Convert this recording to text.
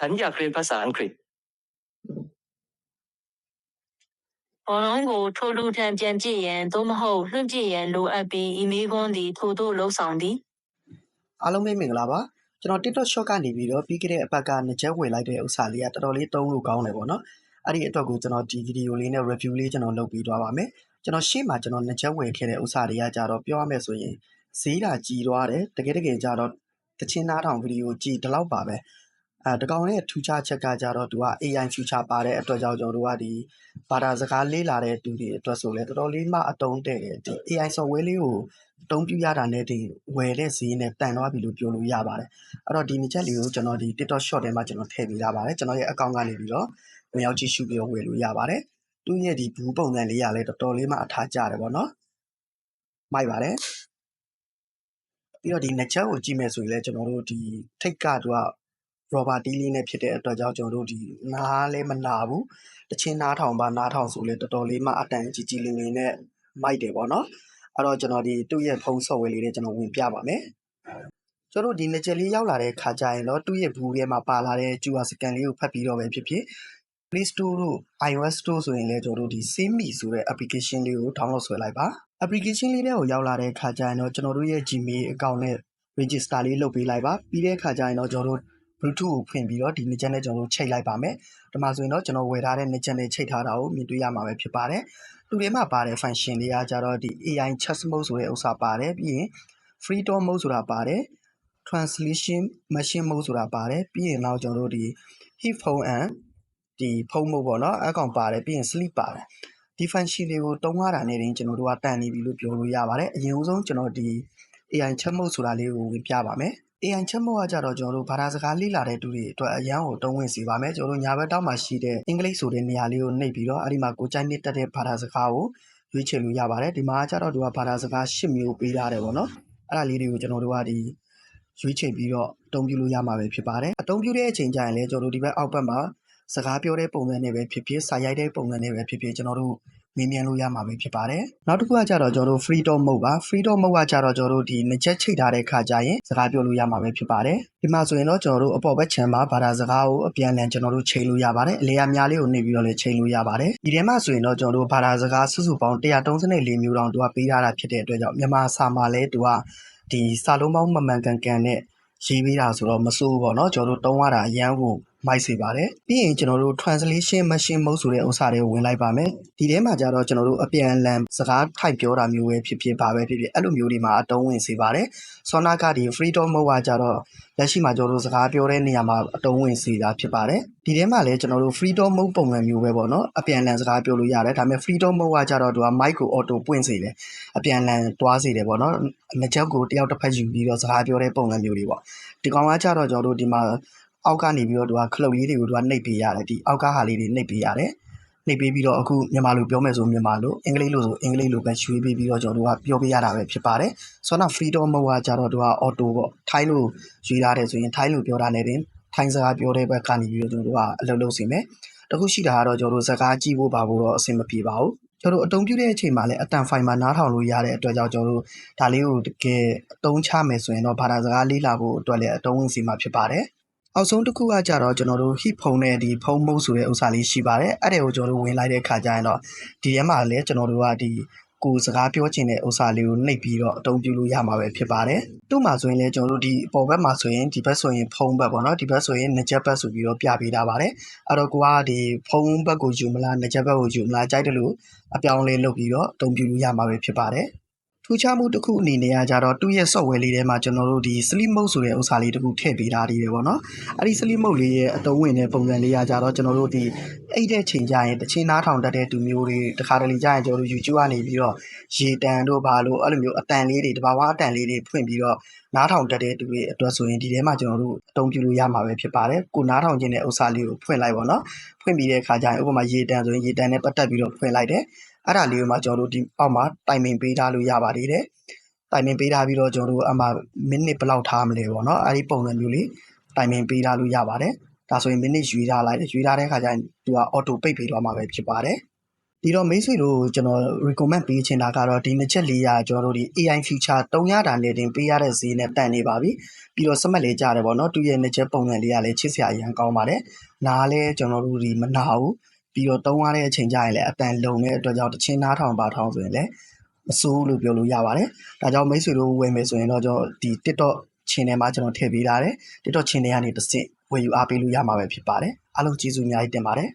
ฉันอยากเรียนภาษาอังกฤษ ဘောလုံးကိုထိုလူထံပြန်ကြည့်ရန်သို့မဟုတ်လွှင့်ကြည့်ရန်လိုအပ်ပြီးဤမေးခွန်းသည်ထိုသို့လှုပ်ဆောင်သည် အားလုံးပဲမင်္ဂလာပါကျွန်တော် TikTok short ကနေပြီးတော့ပြီးခဲ့တဲ့အပတ်ကနှစ်ချက်ဝင်လိုက်တဲ့ဥစ္စာလေးကတော်တော်လေးသုံးလို့ကောင်းတယ်ပေါ့နော်အဲ့ဒီအတွက်ကိုကျွန်တော်ဒီဗီဒီယိုလေးနဲ့ review လေးကျွန်တော်လုပ်ပြီးသွားပါမယ်ကျွန်တော်ရှေ့မှာကျွန်တော်နှစ်ချက်ဝင်ခဲ့တဲ့ဥစ္စာတွေကကြတော့ပြောရမယ်ဆိုရင်ဈေးတာကြီးသွားတယ်တကယ်တကယ်ကြတော့တချင်းသားထောင်ဗီဒီယိုကြည့်ဒီလောက်ပါပဲ အဲတကောင်ရဲ့ထူခြားချက်ကကြတော့သူက AI future ပါတဲ့အတွက်ကြောင့်ကျွန်တော်တို့ကဒီဘာသာစကားလေးလာတဲ့သူတွေအတွက်ဆိုလဲတော်တော်လေးမှအတုံးတဲ့တယ်ဒီ AI software လေးကိုအသုံးပြုရတာနဲ့ဒီဝယ်တဲ့ဈေးနဲ့တန်သွားပြီလို့ပြောလို့ရပါတယ်အဲ့တော့ဒီနှစ်ချက်လေးကိုကျွန်တော်ဒီ TikTok short ထဲမှာကျွန်တော်ထည့်ပေးထားပါတယ်ကျွန်တော်ရဲ့ account ကနေပြီးတော့ဝင်ရောက်ကြည့်ရှုပြီးတော့ဝယ်လို့ရပါတယ်သူရဲ့ဒီဘူးပုံစံလေးကလည်းတော်တော်လေးမှအထားကျတယ်ပေါ့နော်မိုက်ပါတယ်ပြီးတော့ဒီနှစ်ချက်ကိုကြည့်မယ်ဆိုရင်လည်းကျွန်တော်တို့ဒီထိတ်ကသူက rubber တီးလေးနဲ့ဖြစ်တဲ့အတွက်ကြောင့်ကျွန်တော်တို့ဒီနားလည်းမနာဘူးတချင်းနားထောင်ပါနားထောင်ဆိုလဲတော်တော်လေးမှအတန်ကြီးကြီးလေးလေးနဲ့မိုက်တယ်ပေါ့နော်အဲ့တော့ကျွန်တော်ဒီသူ့ရဲ့ဖုန်း software လေးတွေကျွန်တော်ဝင်ပြပါမယ်ကျွန်တော်ဒီနှစ်ချက်လေးရောက်လာတဲ့ခါကျရင်တော့သူ့ရဲ့ဘူးထဲမှာပါလာတဲ့ QR scan လေးကိုဖတ်ပြီးတော့ပဲဖြစ်ဖြစ် Play Store တို့ iOS Store ဆိုရင်လည်းကျွန်တော်တို့ဒီ Simi ဆိုတဲ့ application လေးကို download ဆွဲလိုက်ပါ application လေးတွေကိုရောက်လာတဲ့ခါကျရင်တော့ကျွန်တော်တို့ရဲ့ Gmail account နဲ့ register လေးလုပ်ပေးလိုက်ပါပြီးတဲ့ခါကျရင်တော့ကျွန်တော်တို့ Bluetooth ကိုဖွင့်ပြီးတော့ဒီနှစ်ချက်နဲ့ကျွန်တော်တို့ချိန်လိုက်ပါမယ်ဒီမှာဆိုရင်တော့ကျွန်တော်ဝယ်ထားတဲ့နှစ်ချက်နဲ့ချိန်ထားတာကိုမြင်တွေ့ရမှာပဲဖြစ်ပါတယ်သူတွေမှာပါတဲ့ function တွေကကြတော့ဒီ AI chat mode ဆိုတဲ့ဥစ္စာပါတယ်ပြီးရင် free talk mode ဆိုတာပါတယ် translation machine mode ဆိုတာပါတယ်ပြီးရင်တော့ကျွန်တော်တို့ဒီ hip phone and ဒီဖုန်းမဟုတ်ပေါ့နော်အကောင်ပါတယ်ပြီးရင် sleep ပါတယ်ဒီ function တွေကိုတုံးရတာနဲ့တင်ကျွန်တော်တို့ကတန်နေပြီလို့ပြောလို့ရပါတယ်အရင်ဆုံးကျွန်တော်ဒီ AI chat mode ဆိုတာလေးကိုဝင်ပြပါမယ် AI chat mode ကကြတော့ကျွန်တော်တို့ဘာသာစကားလေ့လာတဲ့သူတွေအတွက်အရန်ကိုတုံးဝင်စေပါမယ်ကျွန်တော်တို့ညာဘက်တောက်မှာရှိတဲ့အင်္ဂလိပ်ဆိုတဲ့နေရာလေးကိုနှိပ်ပြီးတော့အဲ့ဒီမှာကိုကြိုက်နှစ်တက်တဲ့ဘာသာစကားကိုရွေးချယ်လို့ရပါတယ်ဒီမှာကကြတော့သူကဘာသာစကား၈မျိုးပေးထားတယ်ပေါ့နော်အဲ့ဒါလေးတွေကိုကျွန်တော်တို့ကဒီရွေးချယ်ပြီးတော့အသုံးပြုလို့ရမှာပဲဖြစ်ပါတယ်အသုံးပြုတဲ့အချိန်ကျရင်လည်းကျွန်တော်တို့ဒီဘက်အောက်ဘက်မှာစကားပြောတဲ့ပုံစံနဲ့ပဲဖြစ်ဖြစ်စာရိုက်တဲ့ပုံစံနဲ့ပဲဖြစ်ဖြစ်ကျွန်တော်တို့ မြင်မြန်လို့ရမှာပဲဖြစ်ပါတယ်။နောက်တစ်ခုကကြတော့ကျွန်တော်တို့ free talk mode ပါ free talk mode ကကြတော့ကျွန်တော်တို့ဒီနှစ်ချက်ချိတ်ထားတဲ့ခါကျရင်စကားပြောလို့ရမှာပဲဖြစ်ပါတယ်။ဒီမှာဆိုရင်တော့ကျွန်တော်တို့အပေါ်ဘက်ခြမ်းမှာဘာသာစကားကိုအပြန်အလှန်ကျွန်တော်တို့ချိန်လို့ရပါတယ်။အလေအများလေးကိုနှိပ်ပြီးတော့လည်းချိန်လို့ရပါတယ်။ဒီထဲမှာဆိုရင်တော့ကျွန်တော်တို့ဘာသာစကားစုစုပေါင်း134မျိုးတောင်သူကပေးထားတာဖြစ်တဲ့အတွက်ကြောင့်မြန်မာစာမှာလည်းသူကဒီစာလုံးပေါင်းမမှန်ကန်ကန်နဲ့ရေးပေးတာဆိုတော့မစိုးဘူးပေါ့နော်ကျွန်တော်တို့တုံးရတာအရန်ကို မိုက်စေပါတယ်ပြီးရင်ကျွန်တော်တို့ translation machine mode ဆိုတဲ့ဥစ္စာတွေကိုဝင်လိုက်ပါမယ်ဒီထဲမှာကျတော့ကျွန်တော်တို့အပြန်အလှန်စကားထိုက်ပြောတာမျိုးပဲဖြစ်ဖြစ်ပါပဲဖြစ်ဖြစ်အဲ့လိုမျိုးတွေမှာအတုံးဝင်စေပါတယ်ဆောနာကဒီ freedom mode ကကြတော့လက်ရှိမှာကျွန်တော်တို့စကားပြောတဲ့နေရာမှာအတုံးဝင်စေတာဖြစ်ပါတယ်ဒီထဲမှာလည်းကျွန်တော်တို့ freedom mode ပုံစံမျိုးပဲပေါ့နော်အပြန်အလှန်စကားပြောလို့ရတယ်ဒါပေမဲ့ freedom mode ကကြတော့သူက mic ကို auto ပွင့်စေတယ်အပြန်အလှန်တွားစေတယ်ပေါ့နော်နှစ်ချက်ကိုတယောက်တစ်ဖက်ယူပြီးတော့စကားပြောတဲ့ပုံစံမျိုးတွေပေါ့ဒီကောင်ကကြတော့ကျွန်တော်တို့ဒီမှာ အောက်ကနေပြီးတော့သူကခလုတ်လေးတွေကိုသူကနှိပ်ပေးရတယ်ဒီအောက်ကဟာလေးတွေနှိပ်ပေးရတယ်နှိပ်ပေးပြီးတော့အခုမြန်မာလိုပြောမယ်ဆိုမြန်မာလိုအင်္ဂလိပ်လိုဆိုအင်္ဂလိပ်လိုပဲရွှေ့ပေးပြီးတော့ကျွန်တော်တို့ကပြောပေးရတာပဲဖြစ်ပါတယ်ဆိုတော့ freedom mode ကကြတော့သူက auto ပေါ့ထိုင်းလိုရွေးရတယ်ဆိုရင်ထိုင်းလိုပြောတာနဲ့တင်ထိုင်းစကားပြောတဲ့ဘက်ကနေပြီးတော့ကျွန်တော်တို့ကအလုပ်လုပ်စီမယ်တခုရှိတာကတော့ကျွန်တော်တို့စကားကြည့်ဖို့ပါဖို့တော့အဆင်မပြေပါဘူးကျွန်တော်တို့အတုံးပြုတဲ့အချိန်မှာလည်းအတန်ဖိုင်မှာနားထောင်လို့ရတဲ့အတွက်ကြောင့်ကျွန်တော်တို့ဒါလေးကိုတကယ်အတုံးချမယ်ဆိုရင်တော့ဘာသာစကားလေးလာဖို့အတွက်လည်းအတုံးဝင်စီမှာဖြစ်ပါတယ် အောက်ဆုံးတစ်ခုကကြတော့ကျွန်တော်တို့ hip ဖုံနဲ့ဒီဖုံမုတ်ဆိုတဲ့ဥစ္စာလေးရှိပါတယ်အဲ့ဒါကိုကျွန်တော်တို့ဝင်လိုက်တဲ့ခါကျရင်တော့ဒီထဲမှာလည်းကျွန်တော်တို့ကဒီကိုစကားပြောချင်တဲ့ဥစ္စာလေးကိုနှိပ်ပြီးတော့အသုံးပြုလို့ရမှာပဲဖြစ်ပါတယ်။သူ့မှာဆိုရင်လည်းကျွန်တော်တို့ဒီပေါ်ဘက်မှာဆိုရင်ဒီဘက်ဆိုရင်ဖုံးဘက်ပေါ့နော်ဒီဘက်ဆိုရင်နှစ်ချက်ဘက်ဆိုပြီးတော့ပြပေးထားပါတယ်။အဲ့တော့ကိုကဒီဖုံးဘက်ကိုယူမလားနှစ်ချက်ဘက်ကိုယူမလားကြိုက်တယ်လို့အပြောင်းလဲလုပ်ပြီးတော့အသုံးပြုလို့ရမှာပဲဖြစ်ပါတယ်။ထူး ခြားမှုတစ်ခုအနေနဲ့ကကြတော့သူ့ရဲ့ software လေးထဲမှာကျွန်တော်တို့ဒီ sleep mode ဆိုတဲ့ဥစ္စာလေးတစ်ခုထည့်ပေးထားသေးတယ်ပေါ့နော်အဲ့ဒီ sleep mode လေးရဲ့အတုံးဝင်တဲ့ပုံစံလေးကကြတော့ကျွန်တော်တို့ဒီအိတ်တဲ့ချိန်ကြရင်တချင်းနားထောင်တတ်တဲ့သူမျိုးတွေတခါတလေကြရင်ကျွန်တော်တို့ YouTube ကနေပြီးတော့ရေတန်တို့ဘာလို့အဲ့လိုမျိုးအတန်လေးတွေတဘာဝအတန်လေးတွေဖွင့်ပြီးတော့နားထောင်တတ်တဲ့သူတွေအတွက်ဆိုရင်ဒီထဲမှာကျွန်တော်တို့အသုံးပြုလို့ရမှာပဲဖြစ်ပါတယ်ကိုနားထောင်ခြင်းတဲ့ဥစ္စာလေးကိုဖွင့်လိုက်ပါတော့ဖွင့်ပြီးတဲ့အခါကျရင်ဥပမာရေတန်ဆိုရင်ရေတန်နဲ့ပတ်သက်ပြီးတော့ဖွင့်လိုက်တယ် အဲ့ဒါလေးကိုမှကျွန်တော်တို့ဒီအောက်မှာတိုင်ပင်ပေးထားလို့ရပါသေးတယ်တိုင်ပင်ပေးထားပြီးတော့ကျွန်တော်တို့အမှမိနစ်ဘယ်လောက်ထားမလဲပေါ့နော်အဲ့ဒီပုံစံမျိုးလေးတိုင်ပင်ပေးထားလို့ရပါတယ်ဒါဆိုရင်မိနစ်ရွေးထားလိုက်ရွေးထားတဲ့အခါကျရင်သူကအော်တိုပိတ်ပေးသွားမှာပဲဖြစ်ပါတယ်ဒီတော့မိတ်ဆွေတို့ကျွန်တော် recommend ပေးချင်တာကတော့ဒီနှစ်ချက်လေးရာကျွန်တော်တို့ဒီ AI feature 300တာနဲ့တင်ပေးရတဲ့ဈေးနဲ့တန်နေပါပြီပြီးတော့စမတ်လေးကြားတယ်ပေါ့နော်သူရဲ့နှစ်ချက်ပုံစံလေးကလည်းချစ်စရာအရင်ကောင်းပါတယ်နားလည်းကျွန်တော်တို့ဒီမနာဘူး ပြီးတော့တုံးရတဲ့အချိန်ကျရင်လည်းအတန်လုံတဲ့အတွက်ကြောင့်တချင်းနားထောင်ပါထောင်ဆိုရင်လည်းမစိုးဘူးလို့ပြောလို့ရပါတယ်ဒါကြောင့်မိတ်ဆွေတို့ဝယ်မယ်ဆိုရင်တော့ကျွန်တော်ဒီ TikTok ချင်းထဲမှာကျွန်တော်ထည့်ပေးထားတယ် TikTok ချင်းထဲကနေတစ်ဆင့်ဝယ်ယူအားပေးလို့ရမှာပဲဖြစ်ပါတယ်အားလုံးကျေးဇူးအများကြီးတင်ပါတယ်